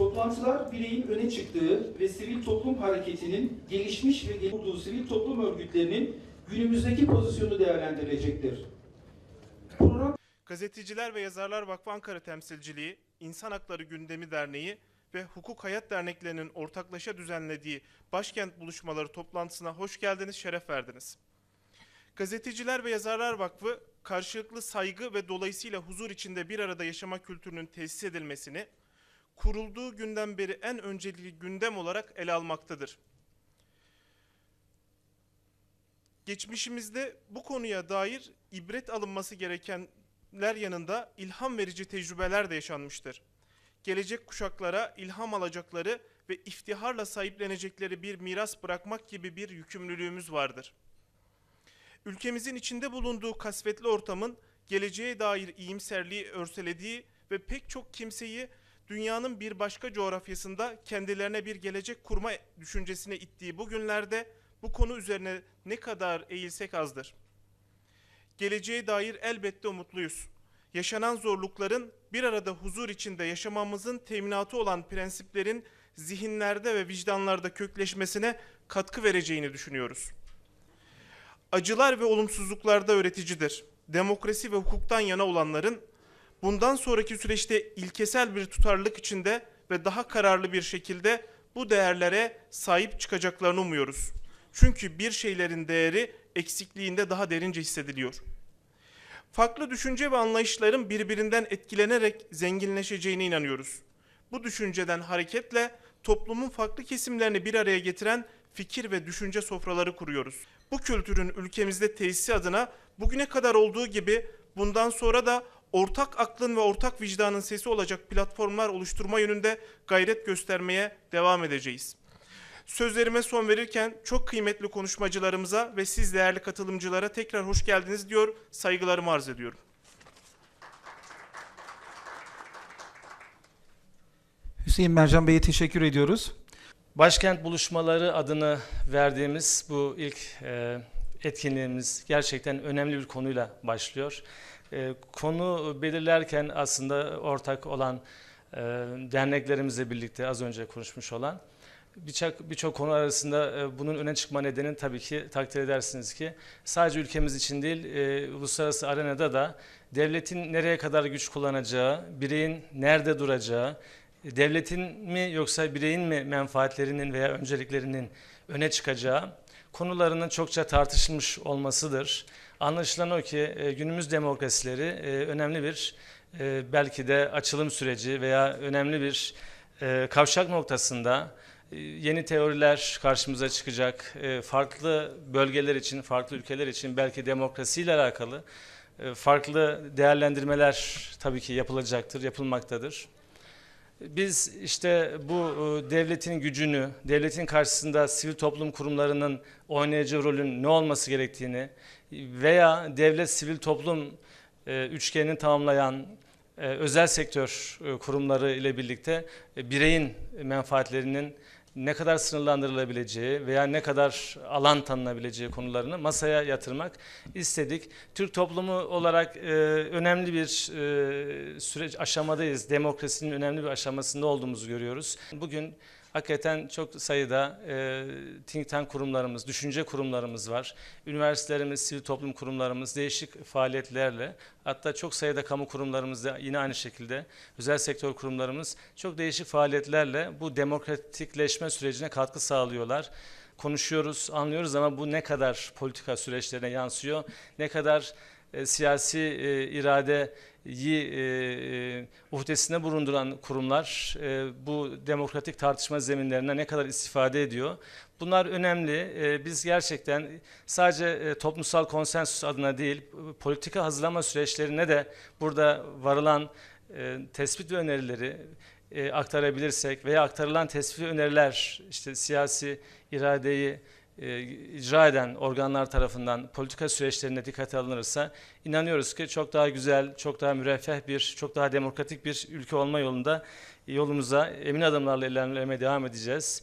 Toplantılar bireyin öne çıktığı ve sivil toplum hareketinin gelişmiş ve gelişmiş sivil toplum örgütlerinin günümüzdeki pozisyonu değerlendirecektir. Program Gazeteciler ve Yazarlar Vakfı Ankara Temsilciliği, İnsan Hakları Gündemi Derneği ve Hukuk Hayat Derneklerinin ortaklaşa düzenlediği Başkent Buluşmaları toplantısına hoş geldiniz, şeref verdiniz. Gazeteciler ve Yazarlar Vakfı, karşılıklı saygı ve dolayısıyla huzur içinde bir arada yaşama kültürünün tesis edilmesini, kurulduğu günden beri en öncelikli gündem olarak ele almaktadır. Geçmişimizde bu konuya dair ibret alınması gerekenler yanında ilham verici tecrübeler de yaşanmıştır. Gelecek kuşaklara ilham alacakları ve iftiharla sahiplenecekleri bir miras bırakmak gibi bir yükümlülüğümüz vardır. Ülkemizin içinde bulunduğu kasvetli ortamın geleceğe dair iyimserliği örselediği ve pek çok kimseyi dünyanın bir başka coğrafyasında kendilerine bir gelecek kurma düşüncesine ittiği bu günlerde bu konu üzerine ne kadar eğilsek azdır. Geleceğe dair elbette umutluyuz. Yaşanan zorlukların bir arada huzur içinde yaşamamızın teminatı olan prensiplerin zihinlerde ve vicdanlarda kökleşmesine katkı vereceğini düşünüyoruz. Acılar ve olumsuzluklarda öğreticidir. Demokrasi ve hukuktan yana olanların bundan sonraki süreçte ilkesel bir tutarlılık içinde ve daha kararlı bir şekilde bu değerlere sahip çıkacaklarını umuyoruz. Çünkü bir şeylerin değeri eksikliğinde daha derince hissediliyor. Farklı düşünce ve anlayışların birbirinden etkilenerek zenginleşeceğine inanıyoruz. Bu düşünceden hareketle toplumun farklı kesimlerini bir araya getiren fikir ve düşünce sofraları kuruyoruz. Bu kültürün ülkemizde tesisi adına bugüne kadar olduğu gibi bundan sonra da ortak aklın ve ortak vicdanın sesi olacak platformlar oluşturma yönünde gayret göstermeye devam edeceğiz. Sözlerime son verirken çok kıymetli konuşmacılarımıza ve siz değerli katılımcılara tekrar hoş geldiniz diyor, saygılarımı arz ediyorum. Hüseyin Mercan Bey'e teşekkür ediyoruz. Başkent buluşmaları adını verdiğimiz bu ilk e, etkinliğimiz gerçekten önemli bir konuyla başlıyor. E, konu belirlerken aslında ortak olan e, derneklerimizle birlikte az önce konuşmuş olan birçok birçok konu arasında e, bunun öne çıkma nedeni tabii ki takdir edersiniz ki sadece ülkemiz için değil e, uluslararası arenada da devletin nereye kadar güç kullanacağı, bireyin nerede duracağı, devletin mi yoksa bireyin mi menfaatlerinin veya önceliklerinin öne çıkacağı konularının çokça tartışılmış olmasıdır. Anlaşılan o ki e, günümüz demokrasileri e, önemli bir e, belki de açılım süreci veya önemli bir kavşak noktasında yeni teoriler karşımıza çıkacak. Farklı bölgeler için, farklı ülkeler için belki demokrasiyle alakalı farklı değerlendirmeler tabii ki yapılacaktır, yapılmaktadır. Biz işte bu e, devletin gücünü, devletin karşısında sivil toplum kurumlarının oynayacağı rolün ne olması gerektiğini veya devlet sivil toplum e, üçgenini tamamlayan e, özel sektör kurumları ile birlikte bireyin menfaatlerinin ne kadar sınırlandırılabileceği veya ne kadar alan tanınabileceği konularını masaya yatırmak istedik. Türk toplumu olarak e, önemli bir e, süreç aşamadayız. Demokrasinin önemli bir aşamasında olduğumuzu görüyoruz. Bugün Hakikaten çok sayıda e, think tank kurumlarımız, düşünce kurumlarımız var. Üniversitelerimiz, sivil toplum kurumlarımız değişik faaliyetlerle hatta çok sayıda kamu kurumlarımız da yine aynı şekilde özel sektör kurumlarımız çok değişik faaliyetlerle bu demokratikleşme sürecine katkı sağlıyorlar konuşuyoruz, anlıyoruz ama bu ne kadar politika süreçlerine yansıyor, ne kadar e, siyasi e, iradeyi e, e, uhdesine bulunduran kurumlar e, bu demokratik tartışma zeminlerine ne kadar istifade ediyor. Bunlar önemli. E, biz gerçekten sadece e, toplumsal konsensus adına değil, politika hazırlama süreçlerine de burada varılan e, tespit ve önerileri e, aktarabilirsek veya aktarılan tespit ve öneriler işte siyasi iradeyi e, icra eden organlar tarafından politika süreçlerine dikkate alınırsa inanıyoruz ki çok daha güzel, çok daha müreffeh bir, çok daha demokratik bir ülke olma yolunda yolumuza emin adımlarla ilerlemeye devam edeceğiz.